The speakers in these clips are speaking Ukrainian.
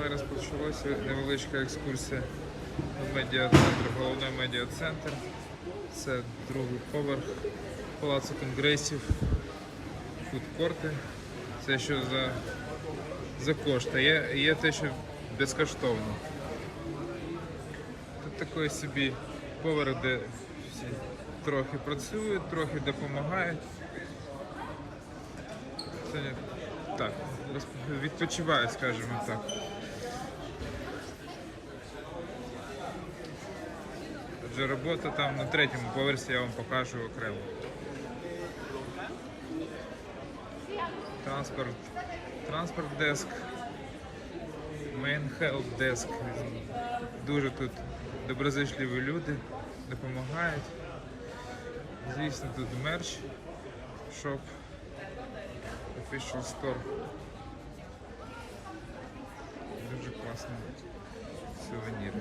але розпочалася невеличка екскурсія в медіа-центр, головний медіа-центр. Це другий поверх палацу конгресів, фудкорти. Це що за, за кошти. Є, є те, що безкоштовно. Тут такий собі поверх, де всі трохи працюють, трохи допомагають. Це так, відпочиваю, скажімо так. Отже, робота там на третьому поверсі я вам покажу окремо. Транспорт, транспорт деск, main help desk. Дуже тут доброзичливі люди, допомагають. Звісно, тут мерч, шоп, official store. Дуже класні сувеніри.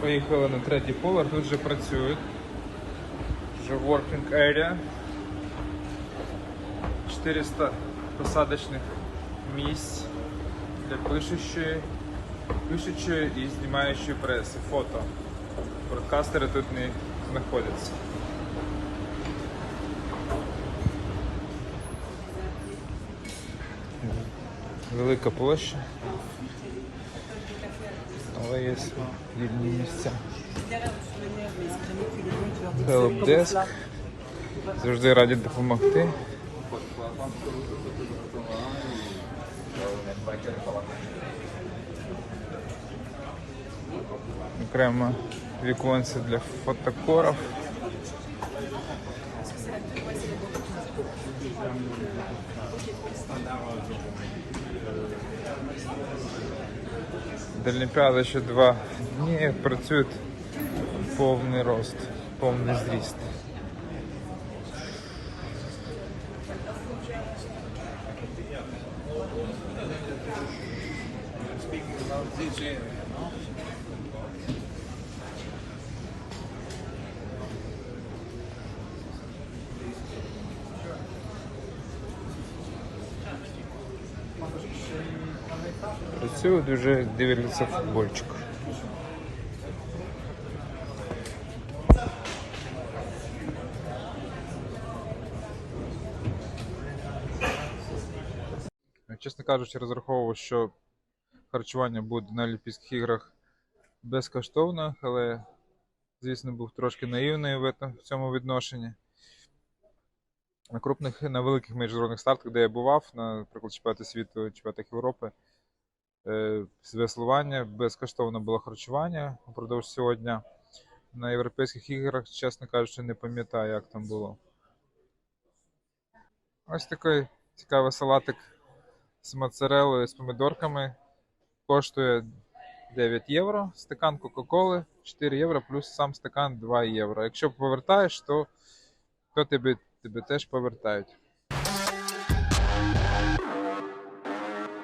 Поїхали на третій поверх, тут вже працюють. Вже working area. 400 посадочних місць для пишущої, пишучої і знімаючої преси, фото. Бродкастери тут не знаходяться. Велика площа. Але є вільні місця. Helpdesk. Завжди раді допомогти. Окремо віконце для фотокорів. Дальніпіада ще два дні працюють повний рост, повний зріст. Працюють, дуже дивляться футбольчик. Чесно кажучи, розраховував, що харчування буде на Олімпійських іграх безкоштовно, але, звісно, був трошки наївний в цьому відношенні. На крупних, на великих міжнародних стартах, де я бував, наприклад, чемпіонаті світу, чемпіонатах Європи, веслування, безкоштовно було харчування упродовж цього дня. На європейських іграх, чесно кажучи, не пам'ятаю, як там було. Ось такий цікавий салатик з моцарелою, з помідорками. Коштує 9 євро. Стакан Кока-Коли 4 євро, плюс сам стакан 2 євро. Якщо повертаєш, то, то тебе, тебе теж повертають.